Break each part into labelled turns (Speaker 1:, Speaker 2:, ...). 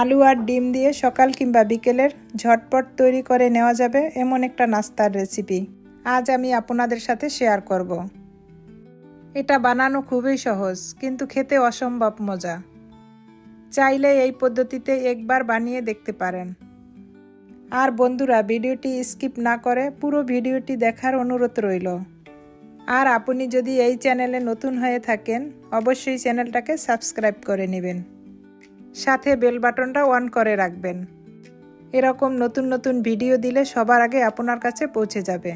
Speaker 1: আলু আর ডিম দিয়ে সকাল কিংবা বিকেলের ঝটপট তৈরি করে নেওয়া যাবে এমন একটা নাস্তার রেসিপি আজ আমি আপনাদের সাথে শেয়ার করব। এটা বানানো খুবই সহজ, কিন্তু খেতে অসম্ভব মজা। চাইলে এই পদ্ধতিতে একবার বানিয়ে দেখতে পারেন। আর বন্ধুরা, ভিডিওটি স্কিপ না করে পুরো ভিডিওটি দেখার অনুরোধ রইল। আর আপনি যদি এই চ্যানেলে নতুন হয়ে থাকেন, অবশ্যই চ্যানেলটাকে সাবস্ক্রাইব করে নেবেন। সাথে বেল বাটনটা অন করে রাখবেন। এরকম নতুন নতুন ভিডিও দিলে সবার আগে আপনার কাছে পৌঁছে যাবে।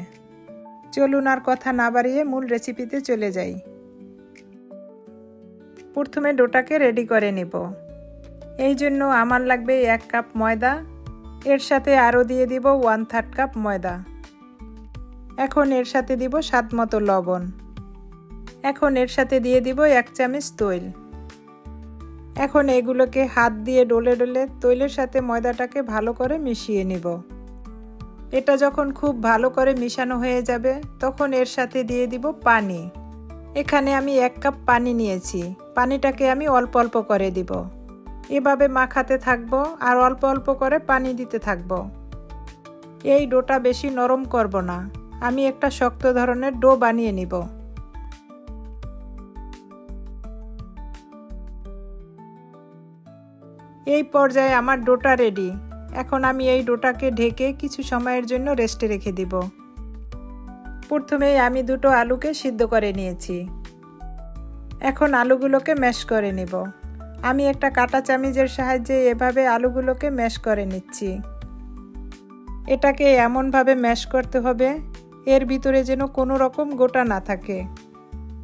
Speaker 1: চলুন আর কথা না বাড়িয়ে মূল রেসিপিতে চলে যাই। প্রথমে ডোটাকে রেডি করে নেব। এই জন্য আমার লাগবে এক কাপ ময়দা, এর সাথে আরও দিয়ে দিব ওয়ান থার্ড কাপ ময়দা। এখন এর সাথে দিব স্বাদ মতো লবণ। এখন এর সাথে দিয়ে দিব এক চামচ তৈল। এখন এগুলোকে হাত দিয়ে ডলে ডলে তৈলের সাথে ময়দাটাকে ভালো করে মিশিয়ে নিব। এটা যখন খুব ভালো করে মিশানো হয়ে যাবে, তখন এর সাথে দিয়ে দিব পানি। এখানে আমি এক কাপ পানি নিয়েছি। পানিটাকে আমি অল্প অল্প করে দিব। এভাবে মাখাতে থাকব আর অল্প অল্প করে পানি দিতে থাকব। এই ডোটা বেশি নরম করব না। আমি একটা শক্ত ধরনের ডো বানিয়ে নিব। এই পর্যায়ে আমার ডোটা রেডি। এখন আমি এই ডোটাকে ঢেকে কিছু সময়ের জন্য রেস্টে রেখে দিব। প্রথমেই আমি দুটো আলুকে সিদ্ধ করে নিয়েছি। এখন আলুগুলোকে ম্যাশ করে নিব। আমি একটা কাটা চামিজের সাহায্যে এভাবে আলুগুলোকে ম্যাশ করে নিচ্ছি। এটাকে এমনভাবে ম্যাশ করতে হবে, এর ভিতরে যেন কোনো রকম গোটা না থাকে।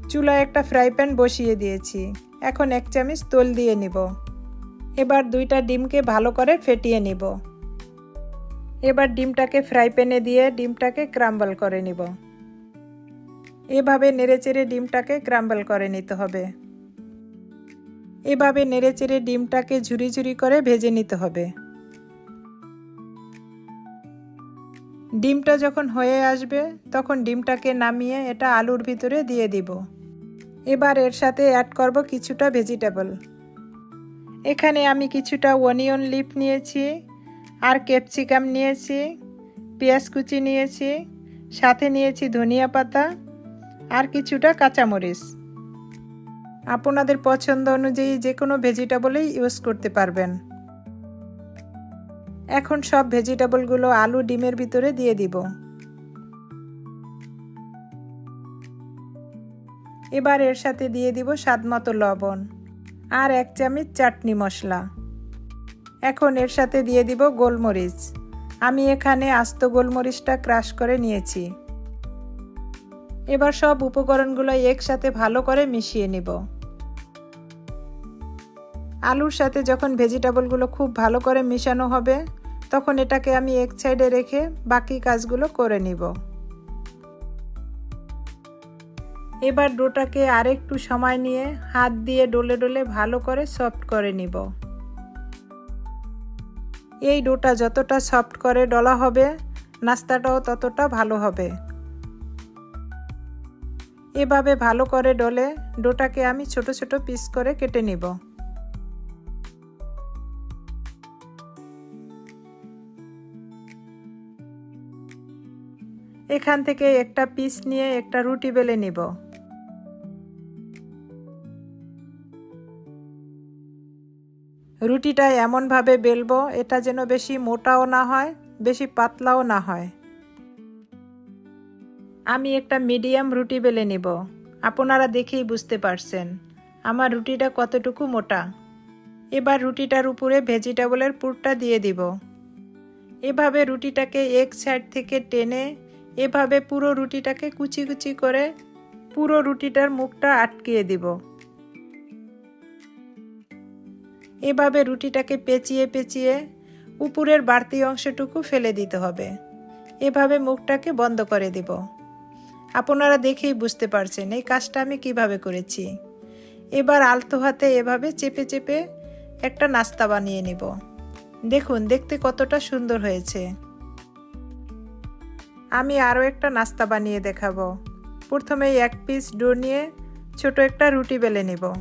Speaker 1: চুলায় একটা ফ্রাই প্যান বসিয়ে দিয়েছি। এখন এক চামচ তোল দিয়ে নিব। এবার দুইটা ডিমকে ভালো করে ফেটিয়ে নিব। এবার ডিমটাকে ফ্রাই প্যানে দিয়ে ডিমটাকে ক্রাম্বল করে নিব। এভাবে নেড়েচেড়ে ডিমটাকে ক্রাম্বল করে নিতে হবে। এভাবে নেড়েচেড়ে ডিমটাকে ঝুরি ঝুরি করে ভেজে নিতে হবে। ডিমটা যখন হয়ে আসবে, তখন ডিমটাকে নামিয়ে এটা আলুর ভিতরে দিয়ে দিব। এবার এর সাথে অ্যাড করব কিছুটা ভেজিটেবল এখানে আমি কিছুটা অনিয়ন লিপ নিয়েছি, আর ক্যাপসিকাম নিয়েছি, পেঁয়াজ কুচি নিয়েছি, সাথে নিয়েছি ধনিয়া পাতা, আর কিছুটা কাঁচামরিচ। আপনাদের পছন্দ অনুযায়ী যে কোনো ভেজিটেবলেই ইউজ করতে পারবেন। এখন সব ভেজিটেবলগুলো আলু ডিমের ভিতরে দিয়ে দিব। এবার এর সাথে দিয়ে দিব স্বাদ মতো লবণ। আর এক চামচ চাটনি মশলা। এখন এর সাথে দিয়ে দিব গোলমরিচ। আমি এখানে আস্ত গোলমরিচটা ক্রাশ করে নিয়েছি। এবার সব উপকরণগুলো একসাথে ভালো করে মিশিয়ে নিব। আলুর সাথে যখন ভেজিটেবলগুলো খুব ভালো করে মিশানো হবে, তখন এটাকে আমি এক সাইডে রেখে বাকি কাজগুলো করে নিব। এবার ডোটাকে আরেকটু সময় নিয়ে হাত দিয়ে ডলে ডলে ভালো করে সফট করে নিব। এই ডোটা যতটা সফট করে ডলা হবে, নাস্তাটাও ততটা ভালো হবে। এভাবে ভালো করে ডলে ডোটাকে আমি ছোট ছোট পিস করে কেটে নিব। এখান থেকে একটা পিস নিয়ে একটা রুটি বেলে নিব। রুটিটা এমনভাবে বেলবো, এটা যেন বেশি মোটাও না হয়, বেশি পাতলাও না হয়। আমি একটা মিডিয়াম রুটি বেলে নিব। আপনারা দেখেই বুঝতে পারছেন, আমার রুটিটা কতটুকু মোটা। এবার রুটিটার উপরে ভেজিটেবলের পুরটা দিয়ে দিব। এভাবে রুটিটাকে এক সাইড থেকে টেনে, এভাবে পুরো রুটিটাকে কুচি কুচি করে পুরো রুটিটার মুখটা আটকিয়ে দিব। এভাবে রুটিটাকে পেঁচিয়ে পেঁচিয়ে উপরের বাড়তি অংশটুকু ফেলে দিতে হবে। এভাবে মুখটাকে বন্ধ করে দিব। আপনারা দেখেই বুঝতে পারছেন এই কাজটা আমি কীভাবে করেছি। এবার আলতো হাতে এভাবে চেপে চেপে একটা নাস্তা বানিয়ে নিব। দেখুন, দেখতে কতটা সুন্দর হয়েছে। আমি আরও একটা নাস্তা বানিয়ে দেখাবো। প্রথমে এক পিস ডো নিয়ে ছোট একটা রুটি বেলে নেব।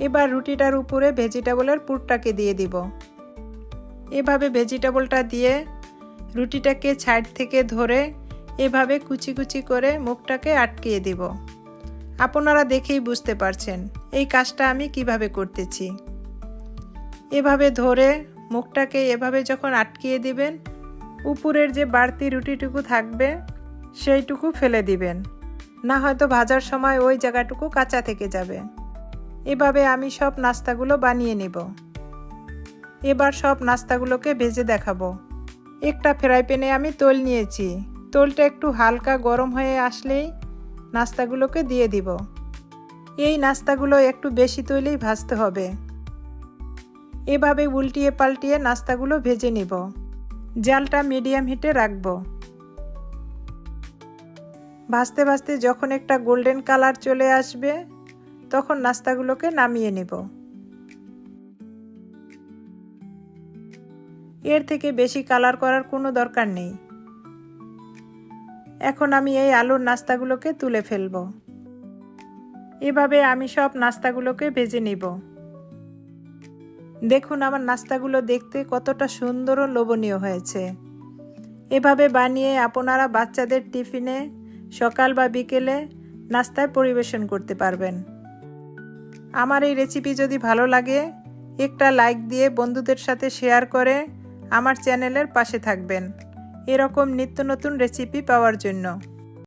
Speaker 1: এবার রুটিটার উপরে ভেজিটেবলের পুরটাকে দিয়ে দিব। এভাবে ভেজিটেবলটা দিয়ে রুটিটাকে ছাইড থেকে ধরে এভাবে কুচি কুচি করে মুখটাকে আটকিয়ে দিব। আপনারা দেখেই বুঝতে পারছেন এই কাজটা আমি কীভাবে করতেছি। এভাবে ধরে মুখটাকে এভাবে যখন আটকিয়ে দিবেন, উপরের যে বাড়তি রুটিটুকু থাকবে, সেইটুকু ফেলে দিবেন। না হয়তো ভাজার সময় ওই জায়গাটুকু কাঁচা থেকে যাবে। এভাবে আমি সব নাস্তাগুলো বানিয়ে নেব। এবার সব নাস্তাগুলোকে ভেজে দেখাবো। একটা ফ্রাই প্যানে আমি তোল নিয়েছি। তোলটা একটু হালকা গরম হয়ে আসলেই নাস্তাগুলোকে দিয়ে দিব। এই নাস্তাগুলো একটু বেশি তৈলেই ভাজতে হবে। এভাবে উল্টিয়ে পাল্টিয়ে নাস্তাগুলো ভেজে নিব। জালটা মিডিয়াম হিটে রাখব। ভাজতে ভাজতে যখন একটা গোল্ডেন কালার চলে আসবে তখন নাস্তাগুলোকে নামিয়ে নেব। এর থেকে বেশি কালার করার কোনো দরকার নেই। এখন আমি এই আলুর নাস্তাগুলোকে তুলে ফেলব। এভাবে আমি সব নাস্তাগুলোকে ভেজে নিব। দেখুন আমার নাস্তাগুলো দেখতে কতটা সুন্দর ও লোভনীয় হয়েছে। এভাবে বানিয়ে আপনারা বাচ্চাদের টিফিনে, সকাল বা বিকেলে নাস্তায় পরিবেশন করতে পারবেন। আমার এই রেসিপি যদি ভালো লাগে, একটা লাইক দিয়ে বন্ধুদের সাথে শেয়ার করে আমার চ্যানেলের পাশে থাকবেন। এরকম নিত্য নতুন রেসিপি পাওয়ার জন্য।